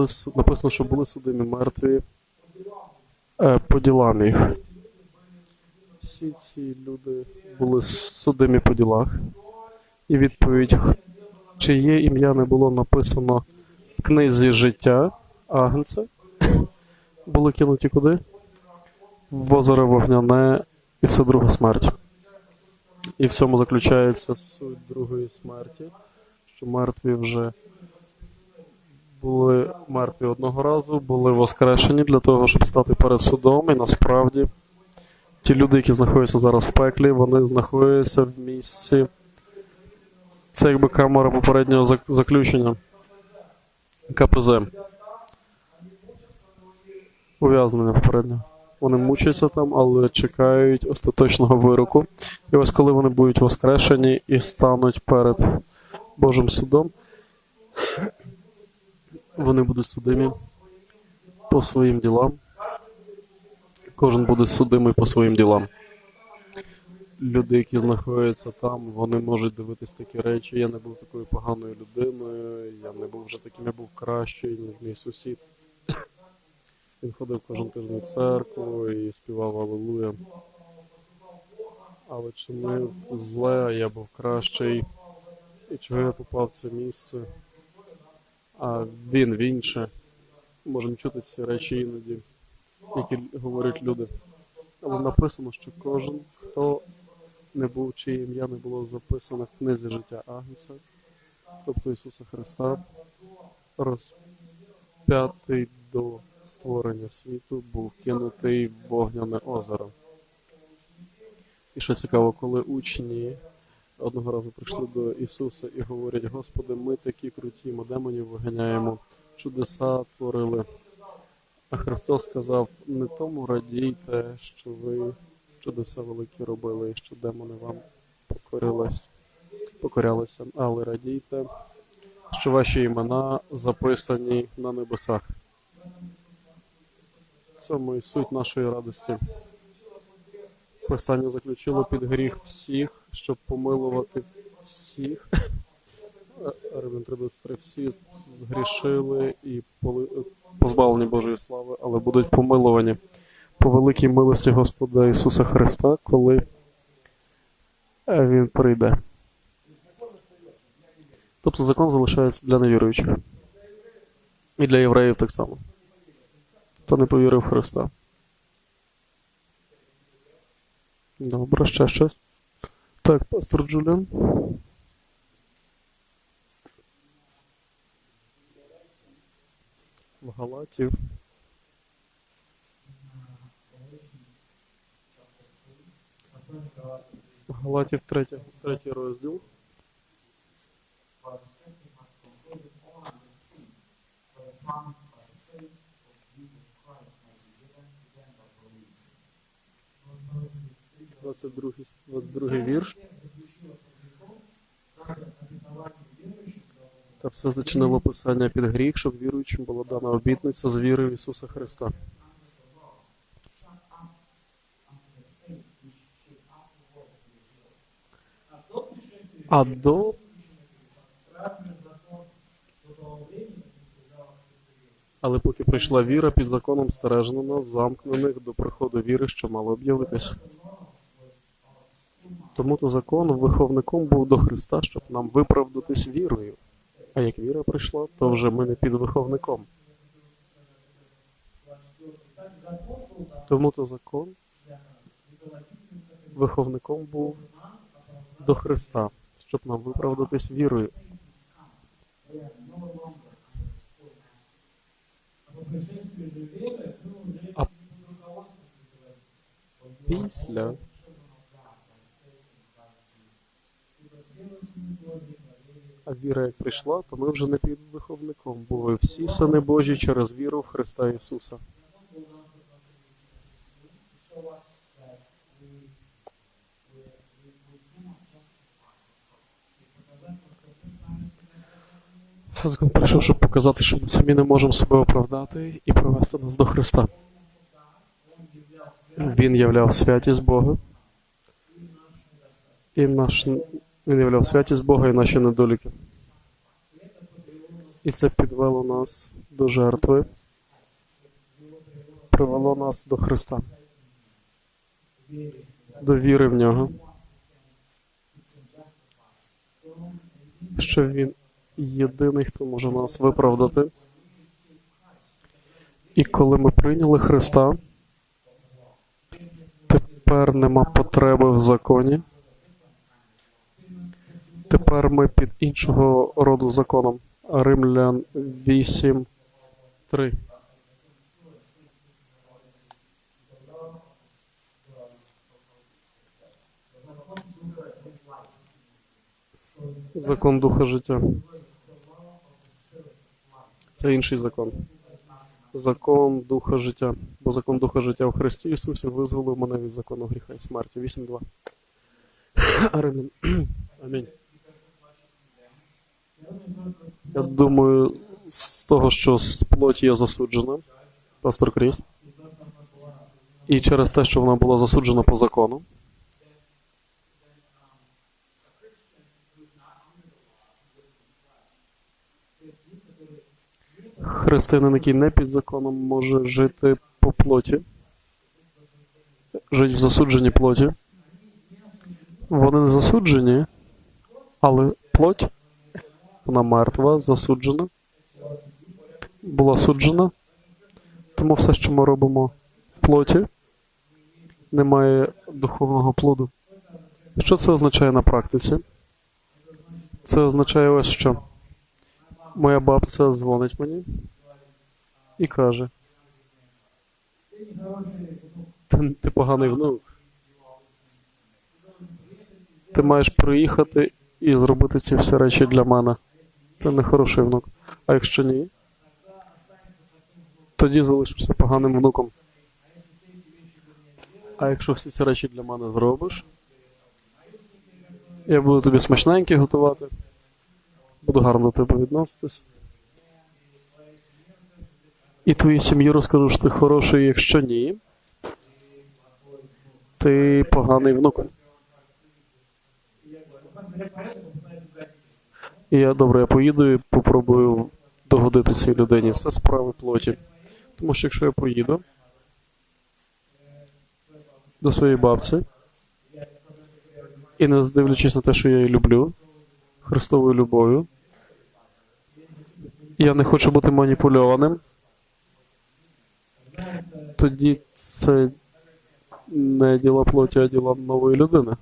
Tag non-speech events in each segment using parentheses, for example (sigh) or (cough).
були написано, що були судимі мертві е, по ділам їх. Всі ці люди були судимі по ділах. І відповідь, чиє ім'я не було написано в книзі життя Агнця, (coughs) були кинуті куди? В озеро вогняне, і це друга смерть. І в цьому заключається суть другої смерті, що мертві вже були мертві одного разу, були воскрешені для того, щоб стати перед судом. І насправді ті люди, які знаходяться зараз в пеклі, вони знаходяться в місці. Це якби камера попереднього зак- заключення КПЗ. Ув'язнення попереднього. Вони мучаться там, але чекають остаточного вироку. І ось коли вони будуть воскрешені і стануть перед Божим судом, вони будуть судимі по своїм ділам. Кожен буде судимий по своїм ділам. Люди, які знаходяться там, вони можуть дивитись такі речі. Я не був такою поганою людиною, я не був вже таким, я був кращий, ніж мій сусід. Він ходив кожен тиждень в церкву і співав Алелуя. Але чинив зле, а я був кращий. І чого я попав в це місце? А він в інше. Можемо чути ці речі іноді, які говорять люди. Але написано, що кожен, хто не був, чиє ім'я не було записано в книзі життя Агнця, тобто Ісуса Христа, розп'ятий до створення світу, був кинутий в вогняне озеро. І що цікаво, коли учні одного разу прийшли до Ісуса і говорять: Господи, ми такі круті, ми демонів виганяємо, чудеса творили. А Христос сказав: не тому радійте, що ви чудеса великі робили, і що демони вам покорялися, але радійте, що ваші імена записані на небесах. Цьому і суть нашої радості. Писання заключило під гріх всіх, щоб помилувати всіх. Римлян 33 всі згрішили і позбавлені Божої слави, але будуть помилувані по великій милості Господа Ісуса Христа, коли е, Він прийде. Тобто закон залишається для невіруючих. І для євреїв так само. Хто не повірив в Христа. Добре, ще щось. Так, пастор Джуліан. В Галатів. Галатів третій, третій розділ. Двадцять другий, двадцять другий вірш. Та все зачинило писання під гріх, щоб віруючим була дана обітниця з віри в Ісуса Христа. А до Але поки прийшла віра, під законом стережено нас, замкнених до приходу віри, що мало об'явитись. Тому то закон виховником був до Христа, щоб нам виправдатись вірою. А як віра прийшла, то вже ми не під виховником. Тому то закон виховником був до Христа, щоб нам виправдатись вірою. А після а віра як прийшла, то ми вже не під виховником, бо ви всі сини Божі через віру в Христа Ісуса. Закон прийшов, щоб показати, що ми самі не можемо себе оправдати і привести нас до Христа. Він являв святість Бога. І наш, він являв святість Бога і наші недоліки. І це підвело нас до жертви, привело нас до Христа, до віри в нього, що Він єдиний, хто може нас виправдати. І коли ми прийняли Христа, тепер нема потреби в законі. Тепер ми під іншого роду законом. Римлян 8, 3. Закон духа життя. Це інший закон. Закон духа життя. Бо закон духа життя в Христі Ісусі визволив мене від закону гріха і смерті. 8.2. (coughs) Римлян. Амінь. Я думаю, з того, що з плоті є засуджена, пастор Кріст, і через те, що вона була засуджена по закону, християнин, який не під законом, може жити по плоті, жити в засудженій плоті. Вони не засуджені, але плоть вона мертва, засуджена, була суджена. Тому все, що ми робимо в плоті, не має духовного плоду. Що це означає на практиці? Це означає ось що. Моя бабця дзвонить мені і каже: Ти, ти поганий внук. Ти маєш приїхати і зробити ці всі речі для мене. Ти не хороший внук. А якщо ні, тоді залишишся поганим внуком. А якщо всі ці речі для мене зробиш, я буду тобі смачненькі готувати, буду гарно до тебе відноситись. І твоїй сім'ї розкажу, що ти хороший, якщо ні, ти поганий внук. Я добре, я поїду і попробую догодити цій людині. Це справи плоті. Тому що якщо я поїду до своєї бабці і не здивлячись на те, що я її люблю, Христовою любов'ю, я не хочу бути маніпульованим, тоді це не діла плоті, а діла нової людини.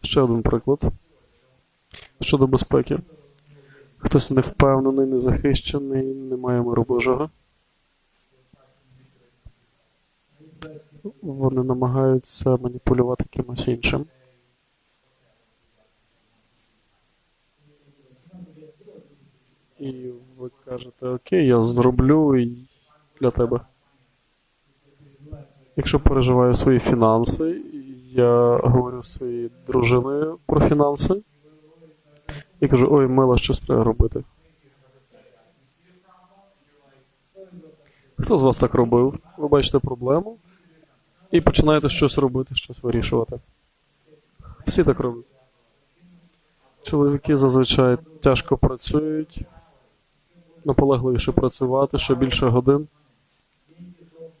Ще один приклад щодо безпеки. Хтось не впевнений, не захищений, не має миру Божого. Вони намагаються маніпулювати кимось іншим. І ви кажете, окей, я зроблю для тебе. Якщо переживаю свої фінанси, я говорю з своєю дружиною про фінанси. І кажу, ой, мила, щось треба робити. Хто з вас так робив? Ви бачите проблему і починаєте щось робити, щось вирішувати. Всі так роблять. Чоловіки зазвичай тяжко працюють, наполегливіше працювати, ще більше годин,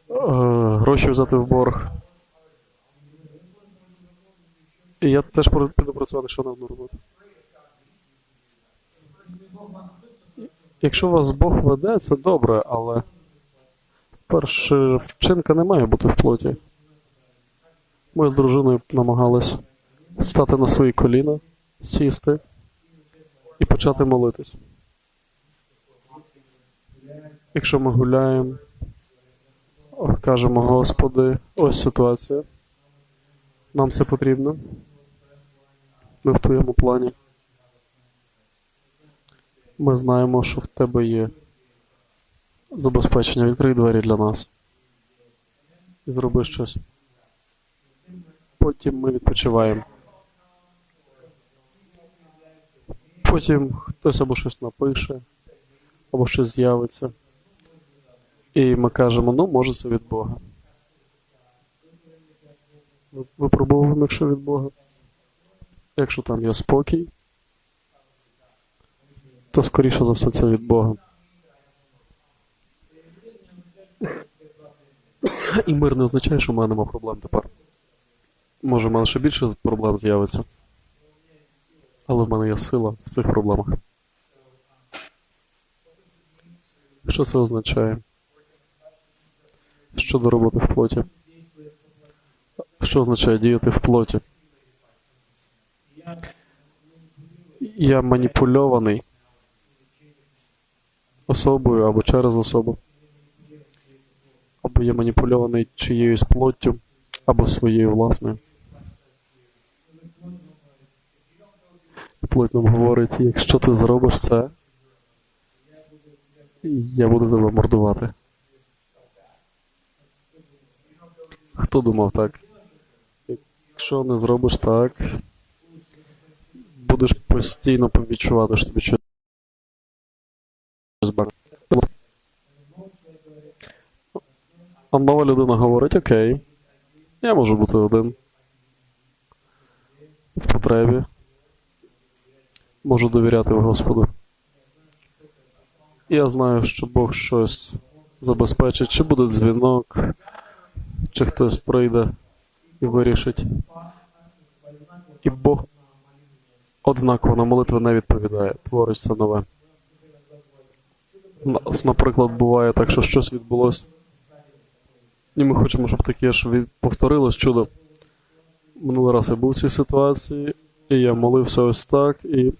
гроші взяти в борг. І я теж піду працювати ще на одну роботу. Якщо вас Бог веде, це добре, але перше вчинка не має бути в плоті. Ми з дружиною намагались стати на свої коліна, сісти і почати молитись. Якщо ми гуляємо, кажемо, Господи, ось ситуація. Нам це потрібно. Ми в твоєму плані. Ми знаємо, що в тебе є забезпечення. Відкрий двері для нас. І зроби щось. Потім ми відпочиваємо. Потім хтось або щось напише, або щось з'явиться. І ми кажемо, ну, може, це від Бога. Випробовуємо, якщо від Бога. Якщо там є спокій, то скоріше за все це від Бога. І мир не означає, що в мене нема проблем тепер. Може, в мене ще більше проблем з'явиться. Але в мене є сила в цих проблемах. Що це означає? Щодо роботи в плоті. Що означає діяти в плоті? Я маніпульований особою або через особу. Або я маніпульований чиєюсь плоттю, або своєю власною. Плоть нам говорить, якщо ти зробиш це, я буду тебе мордувати. Хто думав так? Якщо не зробиш так, будеш постійно відчувати, що тобі щось баг. А нова людина говорить, окей, я можу бути один. В потребі. Можу довіряти Господу. Я знаю, що Бог щось забезпечить, чи буде дзвінок, чи хтось прийде і вирішить. І Бог однаково на молитви не відповідає, творить все нове. Наприклад, буває так, що щось відбулося. І ми хочемо, щоб таке ж повторилось чудо. Минулий раз я був в цій ситуації, і я молився ось так, і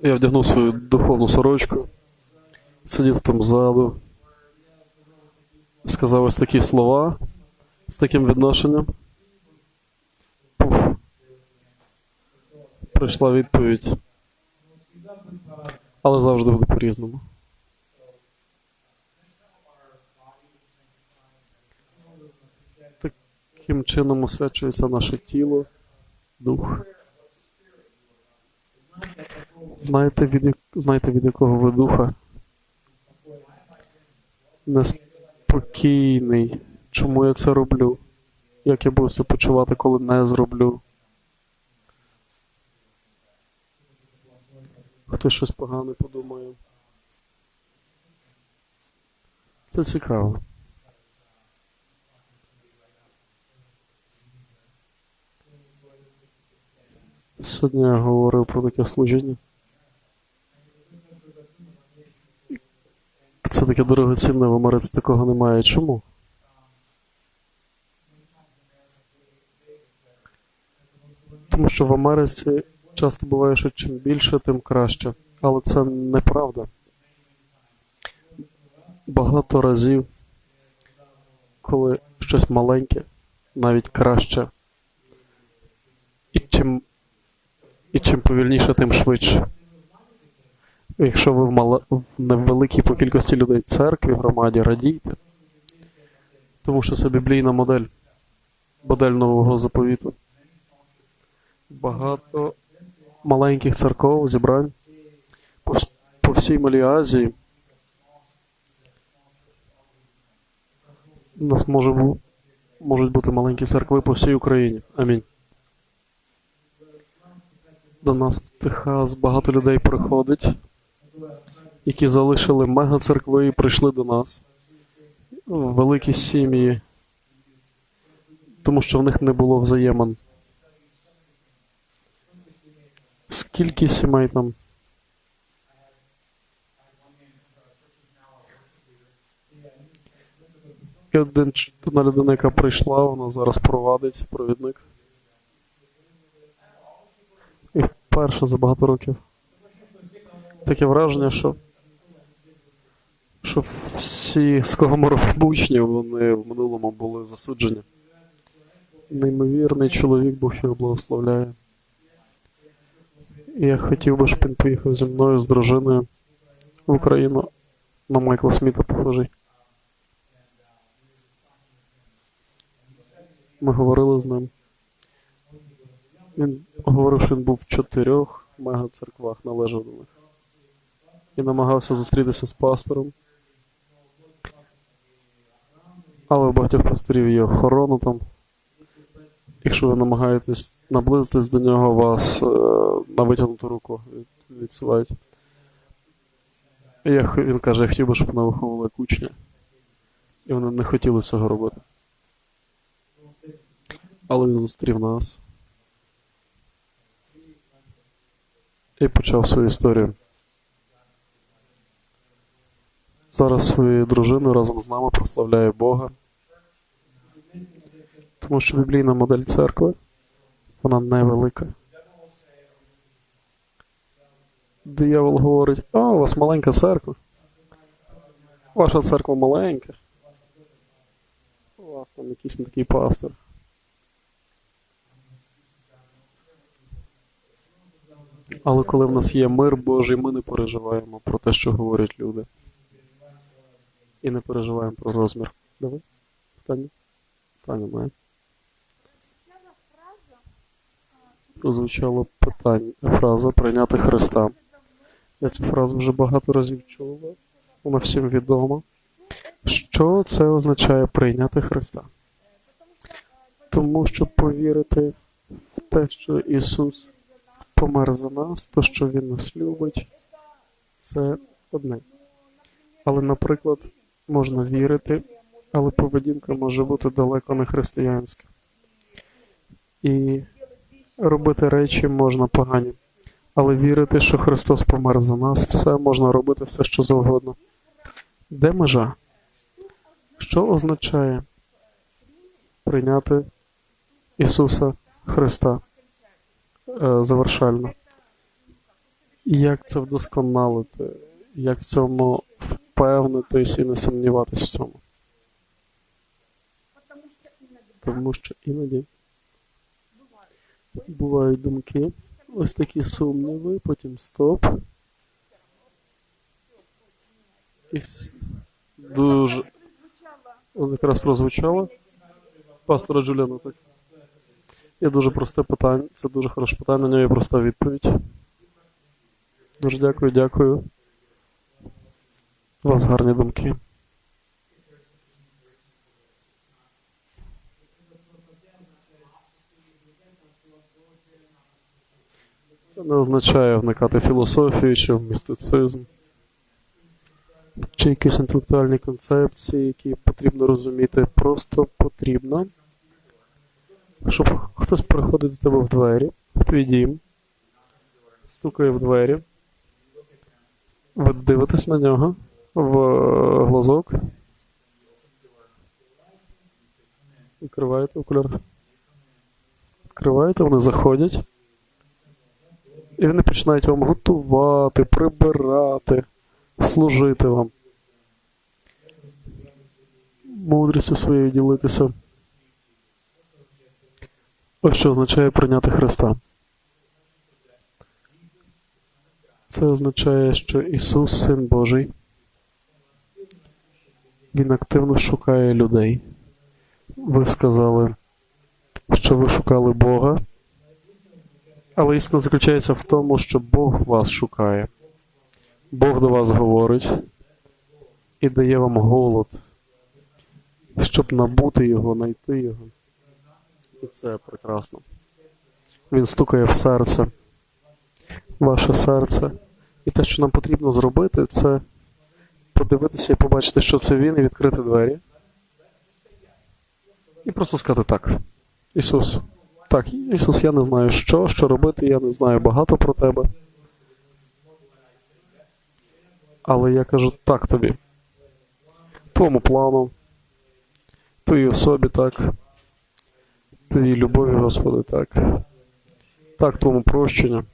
я вдягнув свою духовну сорочку, сидів там ззаду, сказав ось такі слова з таким відношенням. Пуф. Прийшла відповідь. Але завжди буде по-різному. Таким чином освячується наше тіло, дух. Знаєте, від, знаєте, від якого ви духа? Неспокійний. Чому я це роблю? Як я буду себе почувати, коли не зроблю? Хтось щось погане подумає. Це цікаво. Сьогодні я говорив про таке служіння. Це таке дорогоцінне в Америці такого немає. Чому? Тому що в Америці часто буває, що чим більше, тим краще. Але це неправда. Багато разів, коли щось маленьке, навіть краще. І чим, і чим повільніше, тим швидше. Якщо ви в, мала... невеликій по кількості людей церкві, громаді, радійте, тому що це біблійна модель, модель нового заповіту. Багато маленьких церков, зібрань по, по всій Малій Азії. У нас може можуть бути маленькі церкви по всій Україні. Амінь. До нас в Техас багато людей приходить, які залишили мегацеркви і прийшли до нас. Великі сім'ї, тому що в них не було взаємин. Скільки сімей там? Один, одна людина, яка прийшла, вона зараз провадить провідник. І вперше за багато років. Таке враження, що, що всі, з кого ми робимо учнів, вони в минулому були засуджені. Неймовірний чоловік, Бог його благословляє. І я хотів би, щоб він поїхав зі мною з дружиною в Україну на Майкла Сміта похожий. Ми говорили з ним. Він говорив, що він був в чотирьох мегацерквах, належав до. І намагався зустрітися з пастором. Але у багатьох пасторів є охорона там. Якщо ви намагаєтесь наблизитись до нього, вас е, на витягнуту руку від- відсувають. І я, він каже, я хотів би, щоб мене виховували як учня. І вони не хотіли цього робити. Але він зустрів нас. І почав свою історію. Зараз своєю дружиною разом з нами прославляє Бога. Тому що біблійна модель церкви, вона невелика. Диявол говорить, а, у вас маленька церква. Ваша церква маленька. У вас там якийсь не такий пастор. Але коли в нас є мир Божий, ми не переживаємо про те, що говорять люди. І не переживаємо про розмір. Давай. Питання? Питання має. Прозвучало питання, фраза прийняти Христа. Я цю фразу вже багато разів чув, вона всім відома. Що це означає прийняти Христа? Тому що повірити в те, що Ісус помер за нас, то, що Він нас любить, це одне. Але, наприклад, можна вірити, але поведінка може бути далеко не християнська. І робити речі можна погані. Але вірити, що Христос помер за нас, все можна робити все, що завгодно. Де межа? Що означає прийняти Ісуса Христа е, завершально? Як це вдосконалити? Як в цьому впевнитись і не сумніватись в цьому? Тому що іноді бувають думки, ось такі сумніви, потім стоп. І дуже. Ось якраз прозвучало. Пастора Джуліана, так. Є дуже просте питання. Це дуже хороше питання, на нього є проста відповідь. Дуже дякую, дякую. У вас гарні думки. Це не означає вникати в філософію чи в містицизм, чи якісь інтелектуальні концепції, які потрібно розуміти. Просто потрібно, щоб хтось приходить до тебе в двері, в твій дім, стукає в двері, ви дивитесь на нього в е, глазок. Відкриваєте окуляр. Відкриваєте, вони заходять. І вони починають вам готувати, прибирати, служити вам. Мудрістю своєю ділитися. Ось що означає прийняти Христа. Це означає, що Ісус, Син Божий, Він активно шукає людей. Ви сказали, що ви шукали Бога. Але істина заключається в тому, що Бог вас шукає. Бог до вас говорить і дає вам голод, щоб набути його, знайти його. І це прекрасно. Він стукає в серце, ваше серце. І те, що нам потрібно зробити, це подивитися і побачити, що це він, і відкрити двері. І просто сказати так. Ісус. Так, Ісус, я не знаю що, що робити, я не знаю багато про тебе. Але я кажу так тобі. Твоєму плану, твоїй особі так, твоїй любові, Господи, так. Так, твоєму прощенню,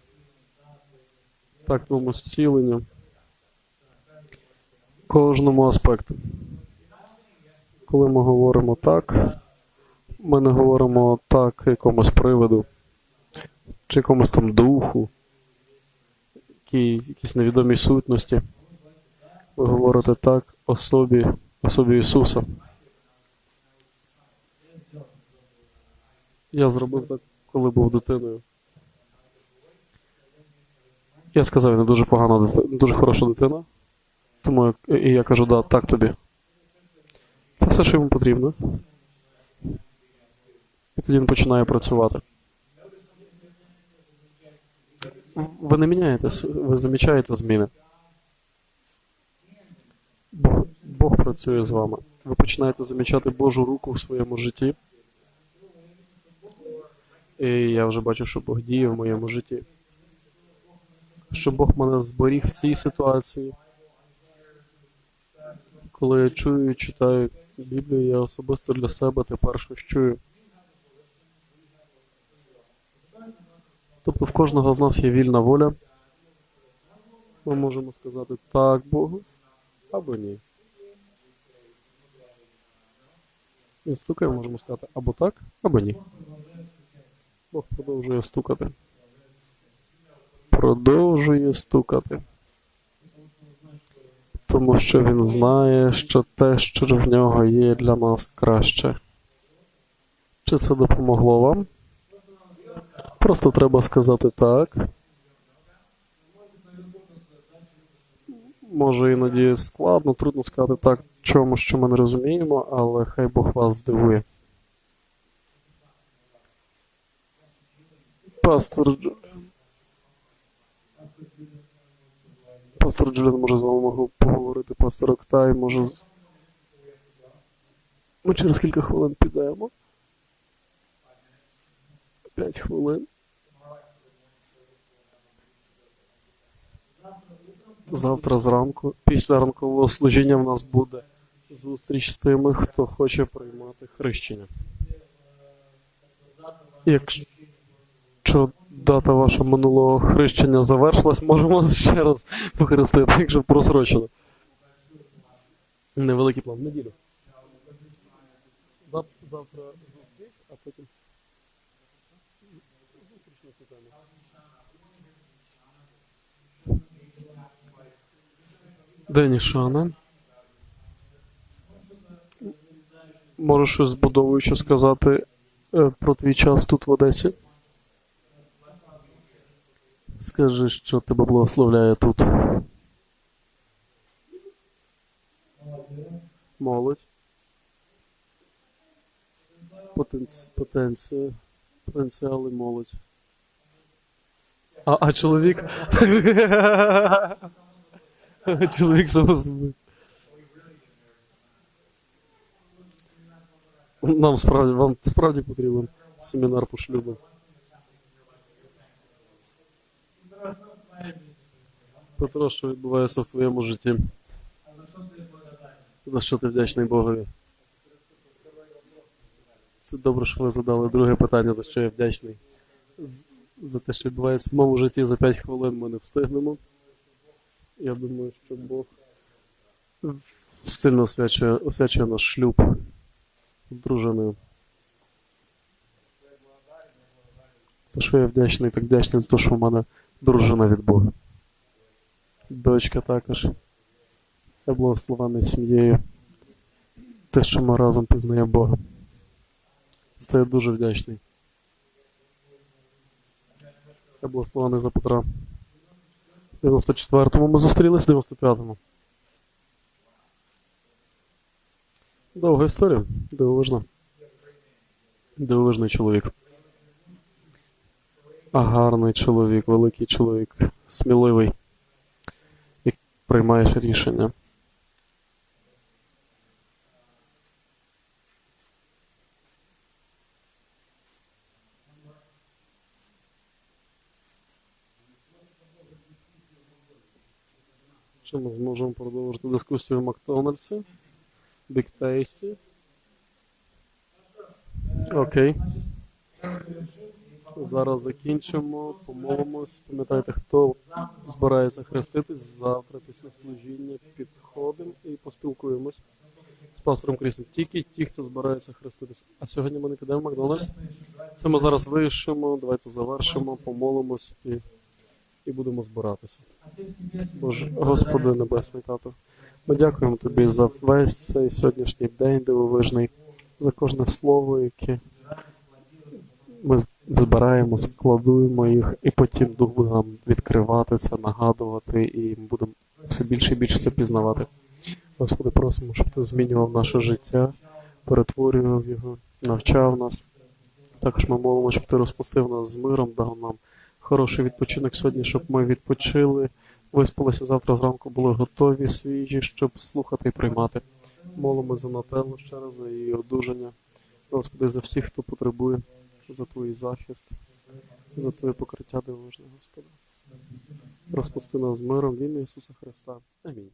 так, твоєму зціленню. Кожному аспекту. Коли ми говоримо так, ми не говоримо так якомусь приводу, чи якомусь там духу, якій, якійсь невідомій сутності. Ви говорите так особі, особі Ісуса. Я зробив так, коли був дитиною. Я сказав, він дуже погана дуже хороша дитина. Тому і я кажу, да, так тобі. Це все, що йому потрібно. І тоді він починає працювати. Ви не міняєтесь, ви замічаєте зміни. Бог працює з вами. Ви починаєте замічати Божу руку в своєму житті. І я вже бачу, що Бог діє в моєму житті. Що Бог мене зберіг в цій ситуації. Коли я чую і читаю Біблію, я особисто для себе тепер щось чую. Тобто в кожного з нас є вільна воля. Ми можемо сказати так Богу або ні. Він стукає, можемо сказати або так, або ні. Бог продовжує стукати. Продовжує стукати. Тому що він знає, що те, що в нього є для нас краще. Чи це допомогло вам? Просто треба сказати так. Може іноді складно, трудно сказати так чому, що ми не розуміємо, але хай Бог вас здивує. Пастор Пастор Джуліан може з вами можу поговорити, пастор Октай може. Ми через кілька хвилин підемо. П'ять хвилин. Завтра зранку, після ранкового служіння, в нас буде зустріч з тими, хто хоче приймати хрещення. Якщо дата вашого минулого хрещення завершилась, можемо (laughs) ще раз похрестити, якщо просрочено. Невеликий план. Неділю. Завтра зустріч, а потім. Зустріч на цю тему. Денішане. Можеш щось збудовуюче сказати е, про твій час тут в Одесі? Скажи, що тебе благословляє тут. Молодь. Потенці... Потенція. Потенціал і молодь. А, а чоловік. (laughs) чоловік самозбив. Нам справді, вам справді потрібен семінар по шлюбу. Петро, що відбувається в твоєму житті? За що ти вдячний Богові? Це добре, що ви задали друге питання, за що я вдячний. За те, що відбувається в моєму житті за 5 хвилин ми не встигнемо. Я думаю, що Бог сильно освячує, освячує наш шлюб з дружиною. За що я вдячний, так вдячний за те, що в мене дружина від Бога. Дочка також. Я благословений сім'єю. Те, що ми разом пізнаємо Бога. За дуже вдячний. Я благословений за Петра. В 94-му ми зустрілись, в 95-му. Довга історія. Дивовижна. Дивовижний чоловік. А гарний чоловік, великий чоловік, сміливий. Приймаєш рішення. Що ми зможемо продовжити дискусію в Макдональдсі? Big Tasty. Окей. Зараз закінчимо, помолимось. Пам'ятайте, хто збирається хреститись завтра після служіння, підходимо і поспілкуємось з пастором Крісом. Тільки ті, хто збирається хреститись. А сьогодні ми не підемо в Макдональдс. Це ми зараз вирішимо, давайте завершимо, помолимось і, і будемо збиратися. Боже, Господи Небесний Тато, ми дякуємо Тобі за весь цей сьогоднішній день дивовижний, за кожне слово, яке ми збираємо, складуємо їх, і потім Дух буде нам відкривати це, нагадувати, і будемо все більше і більше це пізнавати. Господи, просимо, щоб Ти змінював наше життя, перетворював його, навчав нас, Також ми молимо, щоб ти розпустив нас з миром, дав нам хороший відпочинок сьогодні, щоб ми відпочили, виспалися завтра зранку, були готові, свіжі, щоб слухати і приймати. Молимо за Нателлу ще раз, за її одужання. Господи, за всіх, хто потребує, за твій захист, за твоє покриття дивовижне, Господи. Розпусти нас з миром в ім'я Ісуса Христа. Амінь.